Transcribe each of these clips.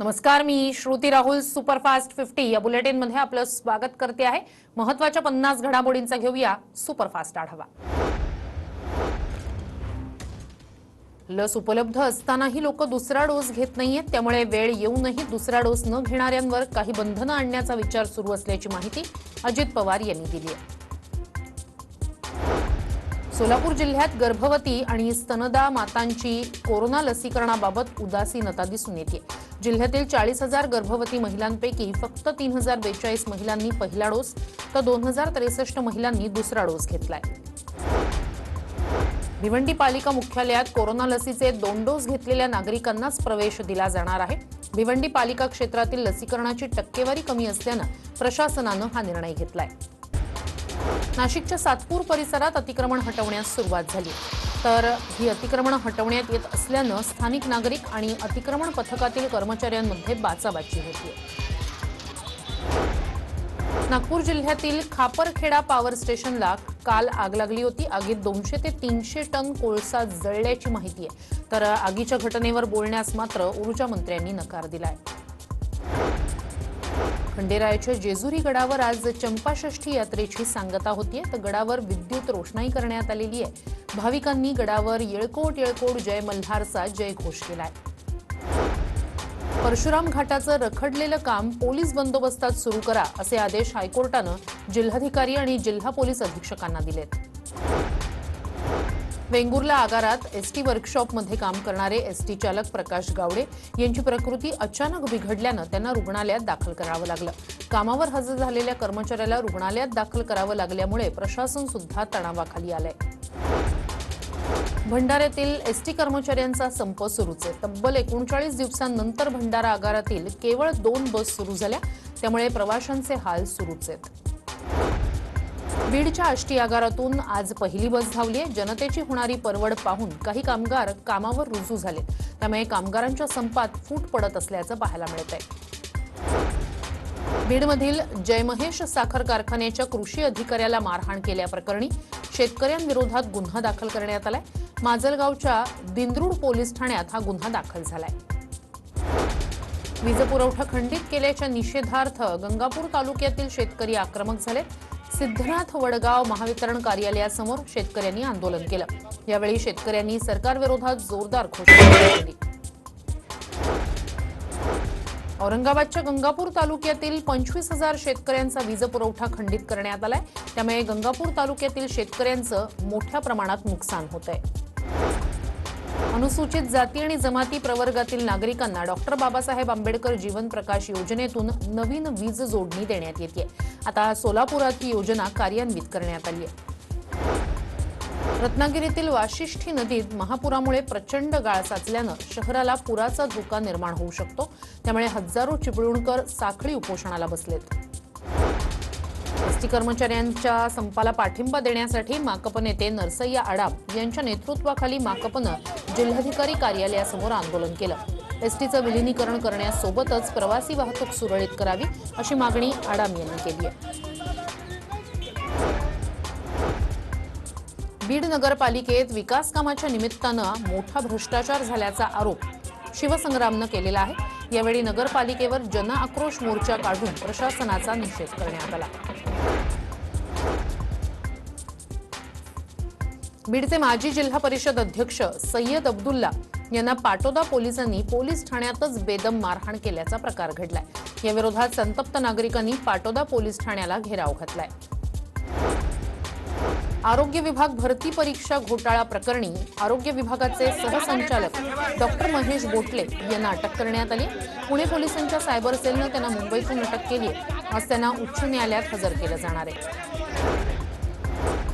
नमस्कार मी Shruti Rahul superfast fifty या बुलेटिनमध्ये आपलं स्वागत करते आहे. महत्त्वाच्या पन्नास घडामोडींचा घेऊया सुपरफास्ट आढावा. लस उपलब्ध असतानाही लोक दुसरा डोस घेत नाहीयेत त्यामुळे वेळ येऊनही दुसरा डोस न घेणाऱ्यांवर काही बंधनं आणण्याचा विचार सुरू असल्याची माहिती अजित पवार यांनी दिली आहे. सोलापूर जिल्ह्यात गर्भवती आणि स्तनदा मातांची कोरोना लसीकरणाबाबत उदासीनता दिसून येते. जिल्ह्यातील चाळीस हजार गर्भवती महिलांपैकी फक्त तीन हजार बेचाळीस महिलांनी पहिला डोस तर दोन हजार त्रेसष्ट महिलांनी दुसरा डोस घेतलाय. भिवंडी पालिका मुख्यालयात कोरोना लसीचे दोन डोस घेतलेल्या नागरिकांनाच प्रवेश दिला जाणार आहे. भिवंडी पालिका क्षेत्रातील लसीकरणाची टक्केवारी कमी असल्यानं प्रशासनानं हा निर्णय घेतलाय. नाशिकच्या सातपूर परिसरात अतिक्रमण हटवण्यास सुरुवात झाली. तर ही अतिक्रमण हटवण्यात येत असल्यानं स्थानिक नागरिक आणि अतिक्रमण पथकातील कर्मचाऱ्यांमध्ये बाचाबाची होती नागपूर जिल्ह्यातील खापरखेडा पॉवर स्टेशनला काल आग लागली होती. आगीत दोनशे ते तीनशे टन कोळसा जळल्याची माहिती आहे. तर आगीच्या घटनेवर बोलण्यास मात्र ऊर्जा मंत्र्यांनी नकार दिलाय. खंडेरायाच्या जेजुरी गडावर आज चंपाषष्ठी यात्रेची सांगता होतीये. तर गडावर विद्युत रोषणाई करण्यात आलेली आहे. भाविकांनी गडावर येळकोट येळकोट जय मल्हारचा जय घोष केलाय. परशुराम घाटाचं रखडलेलं काम पोलीस बंदोबस्तात सुरू करा असे आदेश हायकोर्टानं जिल्हाधिकारी आणि जिल्हा पोलीस अधीक्षकांना दिलेत. वेंगुर्ला आगारात एसटी वर्कशॉपमध्ये काम करणारे एसटी चालक प्रकाश गावडे यांची प्रकृती अचानक बिघडल्यानं त्यांना रुग्णालयात दाखल करावं लागलं. कामावर हजर झालेल्या कर्मचाऱ्याला रुग्णालयात दाखल करावं लागल्यामुळे प्रशासन सुद्धा तणावाखाली आलंय. भंडाऱ्यातील एसटी कर्मचाऱ्यांचा संप सुरूच आहे. तब्बल एकोणचाळीस दिवसांनंतर भंडारा आगारातील केवळ दोन बस सुरू झाल्या. त्यामुळे प्रवाशांचे हाल सुरूच आहेत. बीडच्या आष्टी आगारातून आज पहिली बस धावली आहे जनतेची होणारी परवड पाहून काही कामगार कामावर रुजू झाले. त्यामुळे कामगारांच्या संपात फूट पडत असल्याचं पाहायला मिळत आहे. बीडमधील जयमहेश साखर कारखान्याच्या कृषी अधिकाऱ्याला मारहाण केल्याप्रकरणी शेतकऱ्यांविरोधात गुन्हा दाखल करण्यात आलाय. माजलगावच्या दिंद्रुड पोलीस ठाण्यात हा गुन्हा दाखल झालाय. वीजपुरवठा खंडित केल्याच्या निषेधार्थ गंगापूर तालुक्यातील शेतकरी आक्रमक झाले सिद्धनाथ वडगाव महावितरण कार्यालयासमोर शेतकऱ्यांनी आंदोलन केलं. यावेळी शेतकऱ्यांनी सरकारविरोधात जोरदार घोषणा केली. औरंगाबादच्या गंगापूर तालुक्यातील पंचवीस हजार शेतकऱ्यांचा वीज पुरवठा खंडित करण्यात आलाय. त्यामुळे गंगापूर तालुक्यातील शेतकऱ्यांचं मोठ्या प्रमाणात नुकसान होत आहे अनुसूचित जाती आणि जमाती प्रवर्गातील नागरिकांना डॉक्टर बाबासाहेब आंबेडकर जीवन प्रकाश योजनेतून नवीन वीज जोडणी देण्यात येते. आता सोलापुरात ही योजना कार्यान्वित करण्यात आली आहे. रत्नागिरीतील वाशिष्ठी नदीत महापुरामुळे प्रचंड गाळ साचल्यानं शहराला पुराचा धोका निर्माण होऊ शकतो. त्यामुळे हजारो चिपळूणकर साखळी उपोषणाला बसलेत. एसटी कर्मचाऱ्यांच्या संपाला पाठिंबा देण्यासाठी माकप नेते नरसय्या आडाम यांच्या नेतृत्वाखाली माकपनं जिल्हाधिकारी कार्यालयासमोर आंदोलन केलं. एसटीचं विलिनीकरण करण्यासोबतच प्रवासी वाहतूक सुरळीत करावी अशी मागणी आडाम यांनी केली आहे. बीड नगरपालिकेत विकास कामाच्या निमित्तानं मोठा भ्रष्टाचार झाल्याचा आरोप शिवसंग्रामनं केलेला आहे. यावेळी नगरपालिकेवर जन आक्रोश मोर्चा काढून प्रशासनाचा निषेध करण्यात आला. बीडचे माजी जिल्हा परिषद अध्यक्ष सय्यद अब्दुल्ला यांना पाटोदा पोलिसांनी पोलीस ठाण्यातच बेदम मारहाण केल्याचा प्रकार घडलाय. याविरोधात संतप्त नागरिकांनी पाटोदा पोलीस ठाण्याला घेराव घातलाय. आरोग्य विभाग भरती परीक्षा घोटाळा प्रकरणी आरोग्य विभागाचे सहसंचालक डॉक्टर महेश बोटले यांना अटक करण्यात आली. पुणे पोलिसांच्या सायबर सेलनं त्यांना मुंबईतून अटक केली आज त्यांना उच्च न्यायालयात हजर केलं जाणार आहे.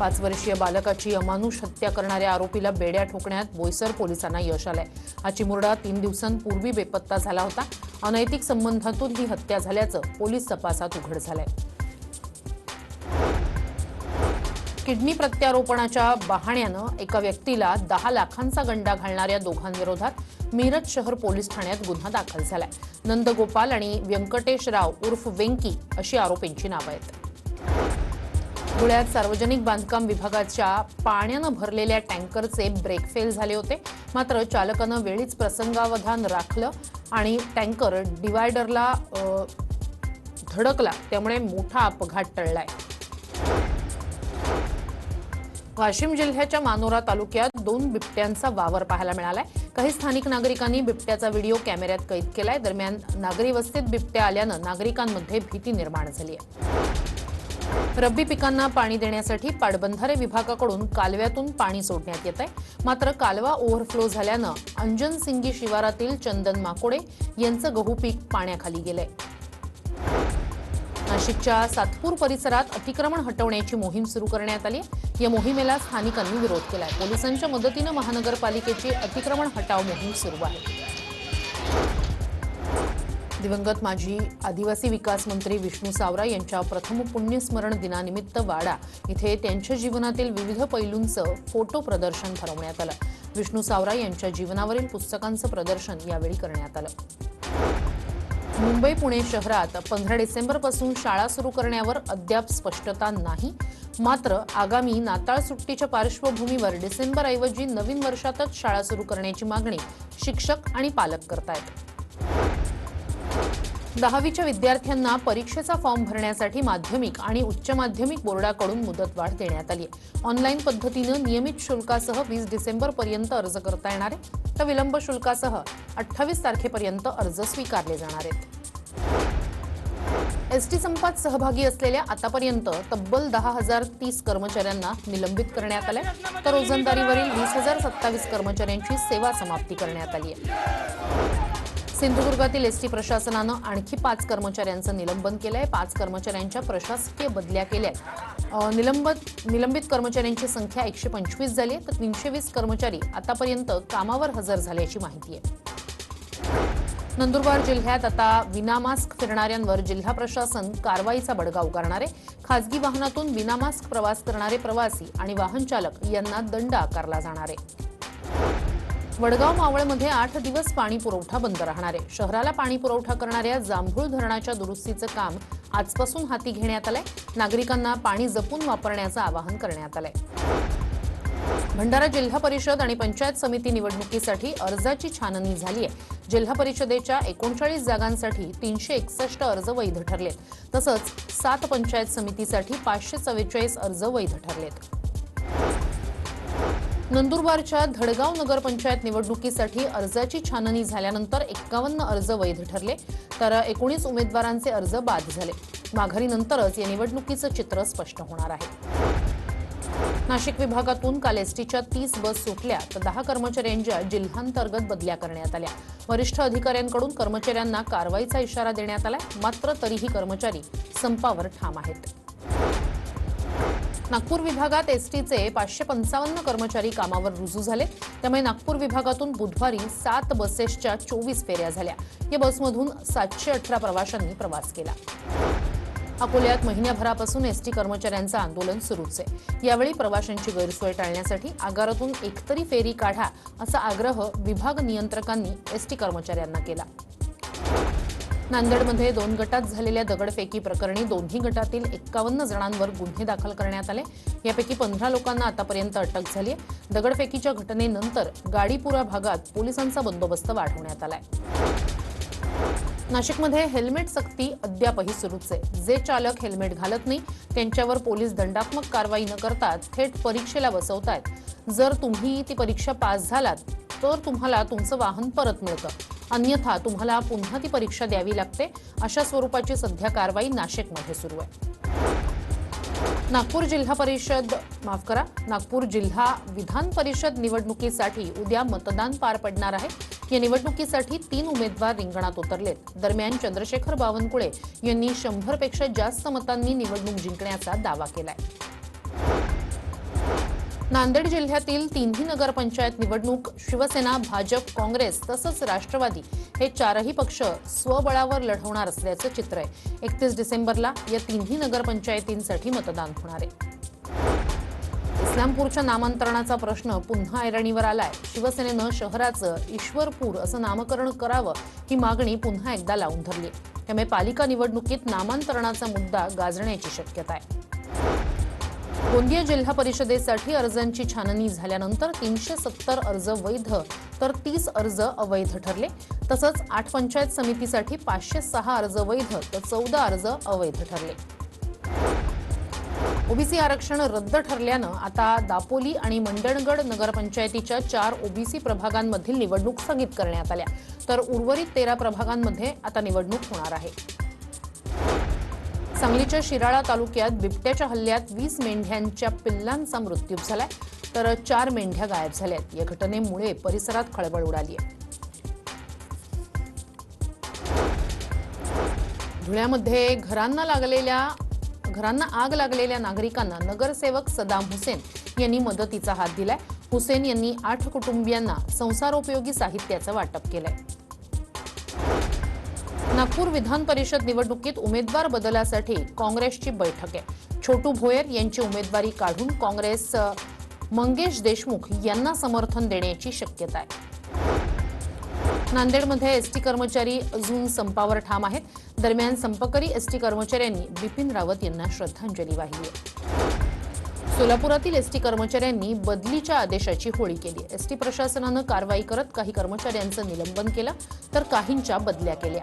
पाच वर्षीय बालकाची अमानुष हत्या करणाऱ्या आरोपीला बेड्या ठोकण्यात बोईसर पोलिसांना यश आलंय. हा चिमुरडा तीन दिवसांपूर्वी बेपत्ता झाला होता. अनैतिक संबंधातून ही हत्या झाल्याचं पोलीस तपासात उघड झालंय. किडनी प्रत्यारोपणाच्या बहाण्यानं एका व्यक्तीला दहा लाखांचा गंडा घालणाऱ्या दोघांविरोधात मिरज शहर पोलीस ठाण्यात गुन्हा दाखल झालाय. नंदगोपाल आणि व्यंकटेश राव उर्फ वेंकी अशी आरोपींची नावं आहेत. धुळ्यात सार्वजनिक बांधकाम विभागाच्या पाण्यानं भरलेल्या टँकरचे ब्रेक फेल झाले होते. मात्र चालकानं वेळीच प्रसंगावधान राखलं आणि टँकर डिवायडरला धडकला. त्यामुळे मोठा अपघात टळलाय. वाशिम जिल्ह्याच्या मानोरा तालुक्यात दोन बिबट्यांचा वावर पाहायला मिळालाय. काही स्थानिक नागरिकांनी बिबट्याचा व्हिडिओ कॅमेऱ्यात कैद केलाय. दरम्यान नागरी वस्तीत बिबट्या आल्यानं नागरिकांमध्ये भीती निर्माण झाली आहे. रब्बी पिकांना पाणी देण्यासाठी पाटबंधारे विभागाकडून कालव्यातून पाणी सोडण्यात येत आहे. मात्र कालवा ओव्हरफ्लो झाल्यानं अंजन सिंगी शिवारातील चंदन माकोडे यांचं गहू पीक पाण्याखाली गेलंय. नाशिकच्या सातपूर परिसरात अतिक्रमण हटवण्याची मोहीम सुरू करण्यात आली. या मोहिमेला स्थानिकांनी विरोध केलाय. पोलिसांच्या मदतीनं महानगरपालिकेची अतिक्रमण हटाव मोहीम सुरू आहे. दिवंगत माजी आदिवासी विकास मंत्री विष्णू सावरा यांच्या प्रथम पुण्यस्मरण दिनानिमित्त वाडा इथे त्यांच्या जीवनातील विविध पैलूंचं फोटो प्रदर्शन भरवण्यात आलं. विष्णू सावरा यांच्या जीवनावरील पुस्तकांचं प्रदर्शन यावेळी करण्यात आलं. मुंबई पुणे शहरात पंधरा डिसेंबरपासून शाळा सुरू करण्यावर अद्याप स्पष्टता नाही. मात्र आगामी नाताळ सुट्टीच्या पार्श्वभूमीवर डिसेंबरऐवजी नवीन वर्षातच शाळा सुरू करण्याची मागणी शिक्षक आणि पालक करतायत. दहावीच्या विद्यार्थ्यांना परीक्षेचा फॉर्म भरण्यासाठी माध्यमिक आणि उच्च माध्यमिक बोर्डाकडून मुदतवाढ देण्यात आली आहे. ऑनलाईन पद्धतीनं नियमित शुल्कासह वीस डिसेंबरपर्यंत अर्ज करता येणार आहे. तर विलंब शुल्कासह अठ्ठावीस तारखेपर्यंत अर्ज स्वीकारले जाणार आहेत. एसटी संपात सहभागी असलेल्या आतापर्यंत तब्बल दहा हजार तीस कर्मचाऱ्यांना निलंबित करण्यात आलंय. तर रोजंदारीवरील वीस हजार सत्तावीस कर्मचाऱ्यांची सेवा समाप्ती करण्यात आली आहे. सिंधुदुर्गातील एसटी प्रशासनानं आणखी पाच कर्मचाऱ्यांचं निलंबन केलंय. पाच कर्मचाऱ्यांच्या प्रशासकीय बदल्या केल्या आहेत. निलंबित निलंबित कर्मचाऱ्यांची संख्या एकशे पंचवीस झाली आहे. तर तीनशे वीस कर्मचारी आतापर्यंत कामावर हजर झाल्याची माहिती आहे. नंदुरबार जिल्ह्यात आता विनामास्क फिरणाऱ्यांवर जिल्हा प्रशासन कारवाईचा बडगा उगारणार आहे. खासगी वाहनातून विनामास्क प्रवास करणारे प्रवासी आणि वाहन चालक यांना दंड आकारला जाणार आहे. वडगाव मावळमध्ये आठ दिवस पाणी पुरवठा बंद राहणार आहे. शहराला पाणी पुरवठा करणाऱ्या जांभूळ धरणाच्या दुरुस्तीचं काम आजपासून हाती घेण्यात आलंय. नागरिकांना पाणी जपून वापरण्याचं आवाहन करण्यात आलंय. भंडारा जिल्हा परिषद आणि पंचायत समिती निवडणुकीसाठी अर्जाची छाननी झाली आहे. जिल्हा परिषदेच्या एकोणचाळीस जागांसाठी तीनशे एकसष्ट अर्ज वैध ठरलेत. तसंच सात पंचायत समितीसाठी पाचशे चव्वेचाळीस अर्ज वैध ठरलेत. नंदुरबारच्या धडगाव नगरपंचायत निवडणुकीसाठी अर्जाची छाननी झाल्यानंतर एक्कावन्न अर्ज वैध ठरले तर एकोणीस उमेदवारांचे अर्ज बाद झाले. माघारीनंतरच या निवडणुकीचं चित्र स्पष्ट होणार आहे. नाशिक विभागातून काल एसटीच्या तीस बस सुटल्या तर दहा कर्मचाऱ्यांच्या जिल्हांतर्गत बदल्या करण्यात आल्या. वरिष्ठ अधिकाऱ्यांकडून कर्मचाऱ्यांना कारवाईचा इशारा देण्यात आलाय मात्र तरीही कर्मचारी संपावर ठाम आहेत. नागपूर विभागात एसटीचे पाचशे पंचावन्न कर्मचारी कामावर रुजू झाले. त्यामुळे नागपूर विभागातून बुधवारी सात बसेसच्या चोवीस फेऱ्या झाल्या. या बसमधून सातशे अठरा प्रवाशांनी प्रवास केला. अकोल्यात महिन्याभरापासून एसटी कर्मचाऱ्यांचं आंदोलन सुरूच आहे. यावेळी प्रवाशांची गैरसोय टाळण्यासाठी आगारातून एकतरी फेरी काढा असा आग्रह विभाग नियंत्रकांनी एसटी कर्मचाऱ्यांना केला. नांदेडमध्ये दोन गटात झालेल्या दगडफेकी प्रकरणी दोन्ही गटातील एक्कावन्न जणांवर गुन्हे दाखल करण्यात आले. यापैकी पंधरा लोकांना आतापर्यंत अटक झाली आहे. दगडफेकीच्या घटनेनंतर गाडीपुरा भागात पोलिसांचा बंदोबस्त वाढवण्यात आलाय. नाशिकमध्ये हेल्मेट सक्ती अद्यापही सुरूच आहे. जे चालक हेल्मेट घालत नाही त्यांच्यावर पोलीस दंडात्मक कारवाई न करता थेट परीक्षेला बसवतायत. जर तुम्ही ती परीक्षा पास झालात तर तुम्हाला तुमचं वाहन परत मिळतं. अन्यथा तुम्हाला पुन्हा ती परीक्षा द्यावी लागते. अशा स्वरूपाची सध्या कारवाई नाशिकमध्ये सुरू आहे. नागपूर जिल्हा परिषद माफ करा नागपूर जिल्हा विधान परिषद निवडणुकीसाठी उद्या मतदान पार पडणार आहे. या निवडणुकीसाठी तीन उमेदवार रिंगणात उतरलेत. दरम्यान चंद्रशेखर बावनकुळे यांनी शंभरपेक्षा जास्त मतांनी निवडणूक जिंकण्याचा दावा केलाय. नांदेड जिल्ह्यातील तिन्ही नगरपंचायत निवडणूक शिवसेना भाजप काँग्रेस तसंच राष्ट्रवादी हे चारही पक्ष स्वबळावर लढवणार असल्याचं चित्र आहे. एकतीस डिसेंबरला या तिन्ही नगरपंचायतींसाठी मतदान होणार आहे. इस्लामपूरच्या नामांतरणाचा प्रश्न पुन्हा ऐरणीवर आलाय. शिवसेनेनं शहराचं ईश्वरपूर असं नामकरण करावं ही मागणी पुन्हा एकदा लावून धरली त्यामुळे पालिका निवडणुकीत नामांतरणाचा मुद्दा गाजण्याची शक्यता आहे. गोंदिया जिल्हा परिषदेसाठी अर्जांची छाननी झाल्यानंतर तीनशे सत्तर अर्ज वैध तर तीस अर्ज अवैध ठरले. तसंच आठ पंचायत समितीसाठी पाचशे सहा अर्ज वैध तर चौदा अर्ज अवैध ठरले. ओबीसी आरक्षण रद्द ठरल्यानं आता दापोली आणि मंडणगड नगरपंचायतीच्या चार ओबीसी प्रभागांमधील निवडणूक स्थगित करण्यात आल्या. तर उर्वरित तेरा प्रभागांमध्ये आता निवडणूक होणार आहे. सांगलीच्या शिराळा तालुक्यात बिबट्याच्या हल्ल्यात वीस मेंढ्यांच्या पिल्लांचा मृत्यू झालाय. तर चार मेंढ्या गायब झाल्यात. या घटनेमुळे परिसरात खळबळ उडाली आहे. धुळ्यामध्ये घरांना लागलेल्या घरांना आग लागलेल्या नागरिकांना नगरसेवक सदाम हुसेन यांनी मदतीचा हात दिलाय. हुसेन यांनी आठ कुटुंबियांना संसारोपयोगी साहित्याचं वाटप केलंय. नागपूर विधान परिषद निवडणुकीत उमेदवार बदलासाठी काँग्रेसची बैठक आहे. छोटू भोयर यांची उमेदवारी काढून काँग्रेस मंगेश देशमुख यांना समर्थन देण्याची शक्यता आहे. नांदेडमध्ये एसटी कर्मचारी अजून संपावर ठाम आहेत. दरम्यान संपकरी एसटी कर्मचाऱ्यांनी बिपिन रावत यांना श्रद्धांजली वाहिली आहे. सोलापुरातील एसटी कर्मचाऱ्यांनी बदलीच्या आदेशाची होळी केली. एसटी प्रशासनानं कारवाई करत काही कर्मचाऱ्यांचं निलंबन केलं तर काहींच्या बदल्या केल्या.